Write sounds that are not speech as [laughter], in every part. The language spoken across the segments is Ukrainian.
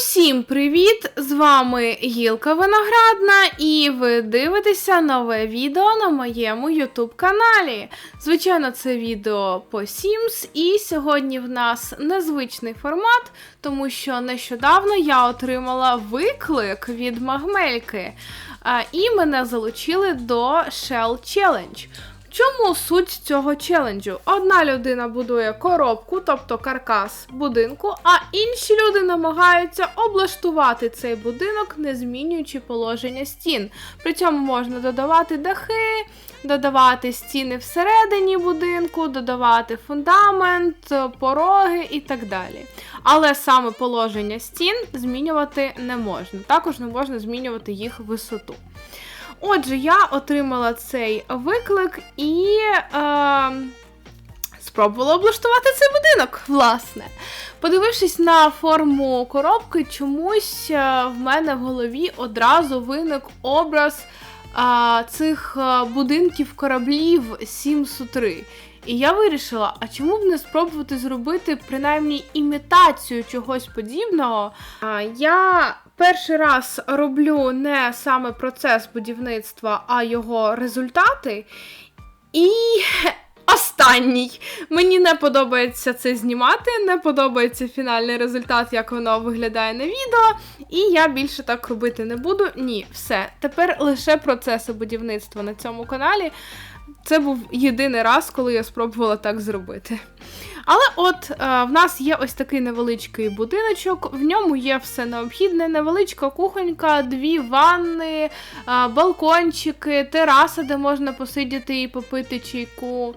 Усім привіт! З вами Гілка Виноградна, і ви дивитеся нове відео на моєму YouTube каналі. Звичайно, це відео по Sims, і сьогодні в нас незвичний формат, тому що нещодавно я отримала виклик від Магмельки, і мене залучили до Shell Challenge. Чому суть цього челенджу? Одна людина будує коробку, тобто каркас будинку, а інші люди намагаються облаштувати цей будинок, не змінюючи положення стін. При цьому можна додавати дахи, додавати стіни всередині будинку, додавати фундамент, пороги і так далі. Але саме положення стін змінювати не можна. Також не можна змінювати їх висоту. Отже, я отримала цей виклик і е, спробувала облаштувати цей будинок, власне. Подивившись на форму коробки, чомусь е, в мене в голові одразу виник образ е, цих е, будинків кораблів Sims 3. І я вирішила, а чому б не спробувати зробити принаймні імітацію чогось подібного? Я перший раз роблю не саме процес будівництва, а його результати. І останній. Мені не подобається це знімати, не подобається фінальний результат, як воно виглядає на відео. І я більше так робити не буду. Ні, все. Тепер лише процеси будівництва на цьому каналі. Це був єдиний раз, коли я спробувала так зробити. Але от е, в нас є ось такий невеличкий будиночок, в ньому є все необхідне, невеличка кухонька, дві ванни, е, балкончики, тераса, де можна посидіти і попити чайку.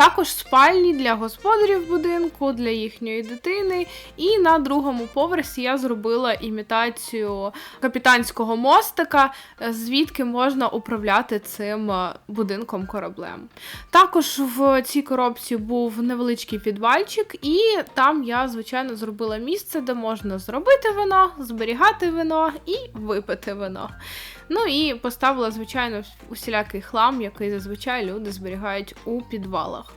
Також спальні для господарів будинку, для їхньої дитини. І на другому поверсі я зробила імітацію капітанського мостика, е, звідки можна управляти цим е, будинком кораблем. Також в цій коробці був невеличкий підвальчик, і там я, звичайно, зробила місце, де можна зробити вино, зберігати вино і випити вино. Ну і поставила, звичайно, усілякий хлам, який зазвичай люди зберігають у підвалах.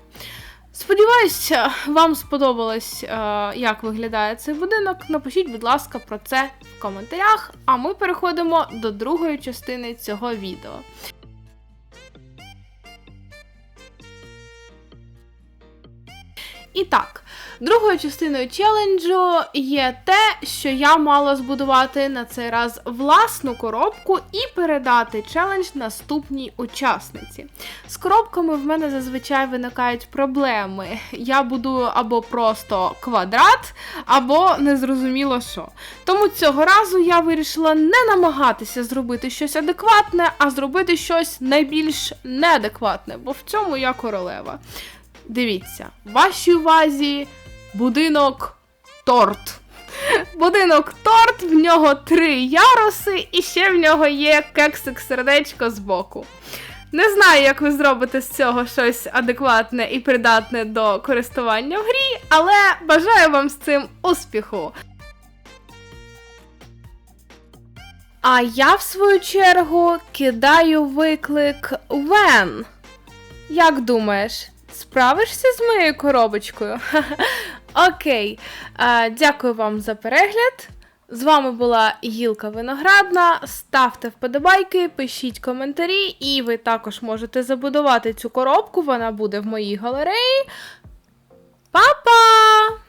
Сподіваюся, вам сподобалось, е, як виглядає цей будинок. Напишіть, будь ласка, про це в коментарях, а ми переходимо до другої частини цього відео. І так, другою частиною челенджу є те, що я мала збудувати на цей раз власну коробку і передати челендж наступній учасниці. З коробками в мене зазвичай виникають проблеми. Я будую або просто квадрат, або незрозуміло що. Тому цього разу я вирішила не намагатися зробити щось адекватне, а зробити щось найбільш неадекватне, бо в цьому я королева. Дивіться, в вашій увазі будинок торт. [laughs] Будинок торт, в нього три яруси, і ще в нього є кексик сердечко збоку. Не знаю, як ви зробите з цього щось адекватне і придатне до користування в грі, але бажаю вам з цим успіху. А я, в свою чергу, кидаю виклик Вен. Як думаєш, справишся з моєю коробочкою? [laughs] Окей. Дякую вам за перегляд. З вами була Гілка Виноградна. Ставте вподобайки, пишіть коментарі, і ви також можете забудувати цю коробку, вона буде в моїй галереї. Па-па!